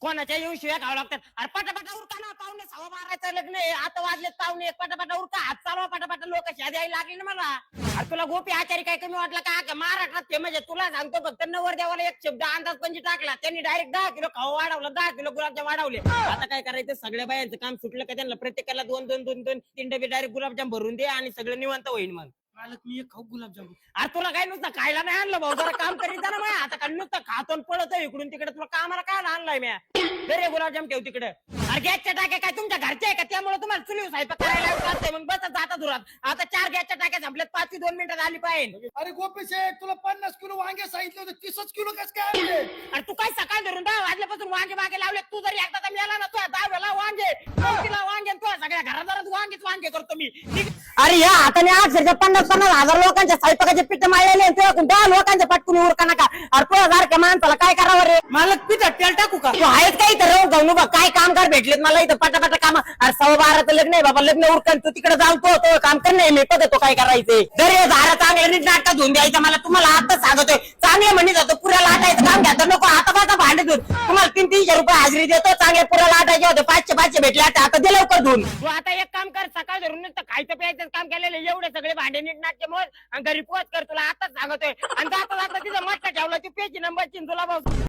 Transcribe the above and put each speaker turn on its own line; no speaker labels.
कोणाच्या येऊन शिव्या खावं लागतात? अरे पटापटा उरका ना पाहुणे सव्वा बाराचं लग्न आहे आता वाजलेत पाहुणे एक पटापटा उरका हात चालवा पटापटा लोक शिव्या द्यायला लागली ना मला. अरे तुला गोपी आचारी काय कमी वाटलं का? का महाराष्ट्रात ते म्हणजे तुला सांगतो फक्त नवर देवाला एक शब्द अंदाज पंजी टाकला त्यांनी डायरेक्ट दहा किलो खाऊ वाढवलं दहा किलो गुलाबजाम वाढवले. आता काय करायचं सगळ्या बायांचं काम सुटलं का त्यांना प्रत्येकाला दोन दोन दोन दोन तीन डबे डायरेक्ट गुलाबजाम भरून दे आणि सगळं निवंत होईल मग.
मालक मी एक खाऊ गुलाबजामुन.
अरे तुला काय नुसतं खायला नाही आणलं भाऊ? जरा काम करीत जा ना माझ्या आता काय नुसतं खातो आणि पळतो इकडून तिकडे. तुला कामाला काय आणलाय म्या? बरे गुलाबजाम ठेव तिकडे. अरे गॅसच्या टाक्या काय तुमच्या घरच्या आहे का? त्यामुळे तुम्हाला चुलीवर स्वयंपाक करायला असते. मग बस जाता दुरात आता चार गॅसच्या टाक्या संपल्यात. पाच ते दोन मिनिटात आली पाहिजे.
अरे गोपी शेठ तुला पन्नास किलो वांगे सांगितले होते. तीसच किलो कस काय आणले?
अरे तू काय सकाळ धरून दहा वाजल्यापासून वांगे मागे लावले? तू जरी एकदा तर मिळाला ना तुझ्या दहाव्याला वांगे चौथीला वांगे आणि तुझ्या सगळ्या घरादारात वांगेच वांगे करतो मी अरे या हाताने अक्षरशः पन्नास पन्नास हजार लोकांच्या स्वयंपाकाचे पीठ माळलेले आणि दहा लोकांच्या पटकून उरका नका. अरे तुझ्या सारख्या माणसाला काय करावं रे?
मालक पिठात तेल टाकू का?
तू आहेस काय इथं राहून जाऊ बा काय कामगार भेटलेत मला इथं पटापटा काम? अरे सव्वा बाराचं लग्न आहे बाबा लग्न उरकन तू तिकडे जातो तो काम कर नाही मी तो काय करायचंय. जर हे झाडं चांगले नीट नाटक धुवून द्यायचं मला तुम्हाला आता सांगतोय. चांगले म्हणत जातो पुऱ्या तीनशे रुपये हाजरी देतो चांगले पुरा लाटायचे होते पाचशे पाचशे भेटले आता आता दे लवकर धुवून तू आता एक काम कर सकाळ धरून नुसतं खायचं प्यायचं काम केलेलं एवढे सगळे भांडे नीट नाटके मोज आणि घरी पोच कर तुला आताच सांगतोय. आणि जाता जाता तिथं मस्त ठेवला तू पेची नंबर तुला भाऊ